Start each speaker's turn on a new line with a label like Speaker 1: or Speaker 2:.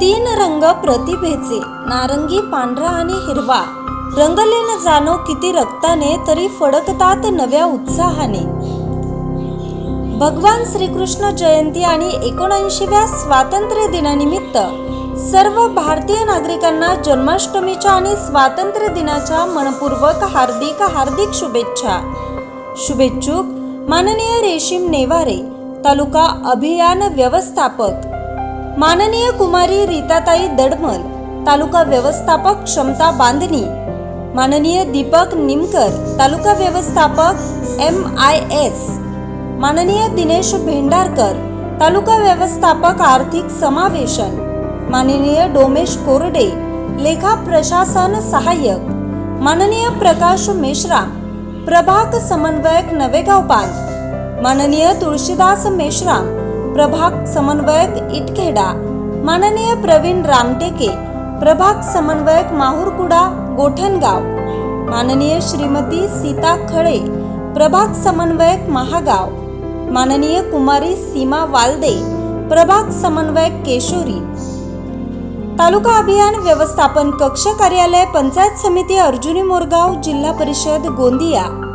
Speaker 1: तीन रंग प्रतिभेचे नारंगी पांढरा आणि हिरवा. रंगले न जाणो किती रक्ताने तरी फडकतात नव्या उत्साहाने. भगवान श्रीकृष्ण जयंती आणि एकोणऐंशीव्या स्वातंत्र्य दिनानिमित्त सर्व भारतीय नागरिकांना जन्माष्टमीच्या आणि स्वातंत्र्य दिनाच्या मनपूर्वक हार्दिक हार्दिक शुभेच्छा. शुभेच्छुक माननीय रेशीम नेवारे तालुका अभियान व्यवस्थापक. माननीय कुमारी रीताताई दडमल तालुका व्यवस्थापक क्षमता बांधणी. माननीय दीपक निमकर तालुका व्यवस्थापक एम आय एस. माननीय दिनेश भेंडारकर तालुका व्यवस्थापक आर्थिक समावेशन. माननीय डोमेश कोरडे लेखा प्रशासन सहाय्यक. माननीय प्रकाश मेश्राम प्रभाग समन्वयक नवेगाव पाल माननीय तुळशीदास मेश्राम प्रभाग समन्वयक इटखेडा माननीय प्रवीण रामटेके प्रभाग समन्वयक माहुरकुडा गोठणगाव माननीय श्रीमती सीता खळे प्रभाग समन्वयक महागाव माननीय कुमारी सीमा वालदे प्रभाग समन्वयक केशोरी. तालुका अभियान व्यवस्थापन कक्ष कार्यालय पंचायत समिती अर्जुनी मोरगाव जिल्हा परिषद गोंदिया.